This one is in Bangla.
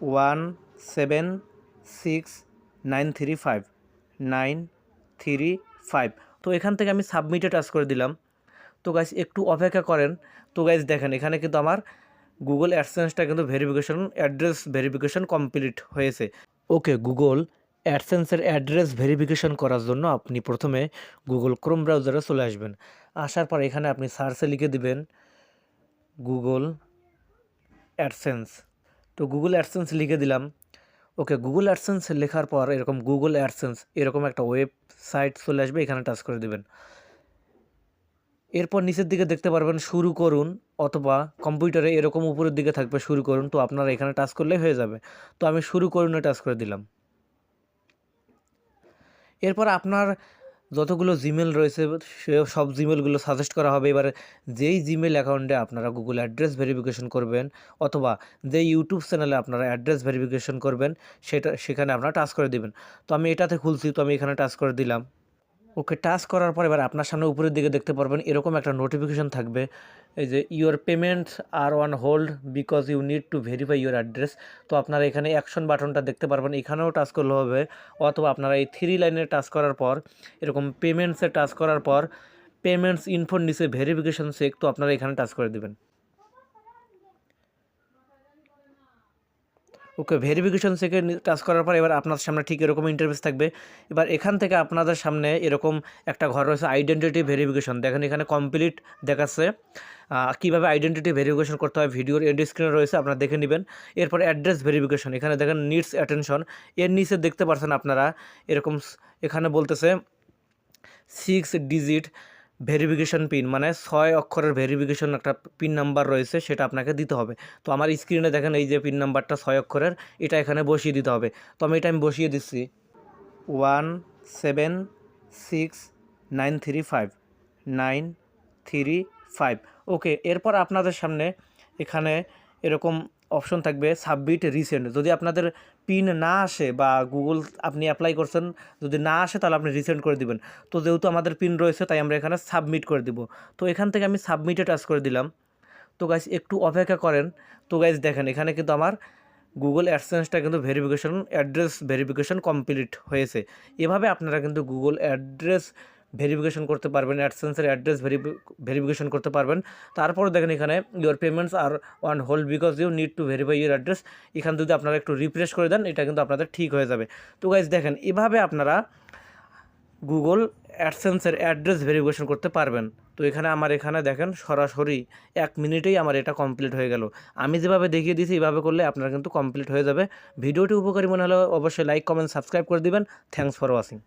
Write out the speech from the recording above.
One seven six nine three five, nine three five. তো এখান থেকে আমি সাবমিটে টাচ করে দিলাম। তো গাইজ একটু অপেক্ষা করেন। তো গাইজ দেখেন, এখানে কিন্তু আমার গুগল অ্যাডসেন্সটা কিন্তু ভেরিফিকেশন অ্যাড্রেস ভেরিফিকেশন কমপ্লিট হয়েছে। ওকে গুগল অ্যাডসেন্সের অ্যাড্রেস ভেরিফিকেশন করার জন্য আপনি প্রথমে গুগল ক্রোম ব্রাউজারে চলে আসবেন। আসার পর এখানে আপনি সার্চে লিখে দিবেন গুগল অ্যাডসেন্স তো গুগল অ্যাডসেন্স লিখে দিলাম। ওকে গুগল অ্যাডসেন্স লেখার পর এরকম গুগল অ্যাডসেন্স এরকম একটা ওয়েবসাইট চলে আসবে, এখানে টাচ করে দেবেন। এরপর নিচের দিকে দেখতে পারবেন শুরু করুন, অথবা কম্পিউটারে এরকম উপরের দিকে থাকবে শুরু করুন, তো আপনারা এখানে টাচ করলেই হয়ে যাবে। তো আমি শুরু করুনে টাচ করে দিলাম। এরপর আপনার যতগুলো জিমেল রয়েছে, সে সব জিমেলগুলো সাজেস্ট করা হবে। এবার যেই জিমেল অ্যাকাউন্টে আপনারা গুগল অ্যাড্রেস ভেরিফিকেশন করবেন, অথবা যে ইউটিউব চ্যানেলে আপনারা অ্যাড্রেস ভেরিফিকেশন করবেন, সেটা, সেখানে আপনারা টাচ করে দেবেন। তো আমি এটাতে খুলছি, তো আমি এখানে টাচ করে দিলাম। ওকে টাচ করার পর এবার আপনার সামনে উপরের দিকে দেখতে পারবেন, এরকম একটা নোটিফিকেশন থাকবে। এই যে your payments are on hold because you need to verify your address তো আপনারা এখানে অ্যাকশন বাটনটা দেখতে পারবেন। এখানেও টাচ করলে হবে, অথবা আপনারা এই থ্রি লাইনে টাচ করার পর, এরকম পেমেন্টসে টাচ করার পর পেমেন্টস ইনফোর নিচে ভেরিফিকেশান চেক তো আপনারা এখানে টাচ করে দেবেন। ওকে ভেরিফিকেশন থেকে টাচ করার পর এবার আপনার সামনে ঠিক এরকম ইন্টারফেস থাকবে। এবার এখান থেকে আপনাদের সামনে এরকম একটা ঘর রয়েছে আইডেন্টিটি ভেরিফিকেশন দেখেন এখানে কমপ্লিট দেখাচ্ছে কীভাবে আইডেন্টিটি ভেরিফিকেশন করতে হয়, ভিডিওর এন্ড স্ক্রিনে রয়েছে, আপনারা দেখে নেবেন। এরপর অ্যাড্রেস ভেরিফিকেশন এখানে দেখেন নিডস অ্যাটেনশন এর নিচে দেখতে পারছেন আপনারা এরকম, এখানে বলতেছে সিক্স ডিজিট ভেরিফিকেশন পিন মানে ছয় অক্ষরের ভেরিফিকেশন একটা পিন নাম্বার রয়েছে, সেটা আপনাকে দিতে হবে। তো আমার স্ক্রিনে দেখেন, এই যে পিন নাম্বারটা ছয় অক্ষরের, এটা এখানে বসিয়ে দিতে হবে। তো আমি এটা আমি বসিয়ে দিচ্ছি। One seven six nine three five, nine three five. Okay, এরপর আপনাদের সামনে এখানে এরকম অপশন থাকবে সাবমিট রিসেন্ট। যদি আপনাদের পিন না আসে বা গুগল আপনি অ্যাপ্লাই করছেন, যদি না আসে তাহলে আপনি রিসেন্ট করে দিবেন। তো যেহেতু আমাদের পিন রয়েছে, তাই আমরা এখানে সাবমিট করে দিব। তো এখান থেকে আমি সাবমিটে টাচ করে দিলাম। তো গাইজ একটু অপেক্ষা করেন। তো গাইজ দেখেন, এখানে কিন্তু আমার গুগল অ্যাডসেন্সটা কিন্তু ভেরিফিকেশন অ্যাড্রেস ভেরিফিকেশন কমপ্লিট হয়েছে। এভাবে আপনারা কিন্তু গুগল অ্যাড্রেস ভেরিফিকেশন করতে পারবেন অ্যাডসেন্সের অ্যাড্রেস ভেরিফিকেশন করতে পারবেন। তারপরে দেখেন এখানে your payments are on hold because you need to verify your address এখানে যদি আপনারা একটু রিফ্রেশ করে দেন, এটা কিন্তু আপনাদের ঠিক হয়ে যাবে। তো গাইজ দেখেন, এভাবে আপনারা গুগল অ্যাডসেন্সের অ্যাড্রেস ভেরিফিকেশন করতে পারবেন। তো এখানে আমার এখানে দেখেন, সরাসরি এক মিনিটেই আমার এটা কমপ্লিট হয়ে গেল। আমি যেভাবে দেখিয়ে দিয়েছি এইভাবে করলে আপনার কিন্তু কমপ্লিট হয়ে যাবে। ভিডিওটি উপকারী মনে হলে অবশ্যই লাইক কমেন্ট সাবস্ক্রাইব করে দিবেন। Thanks for watching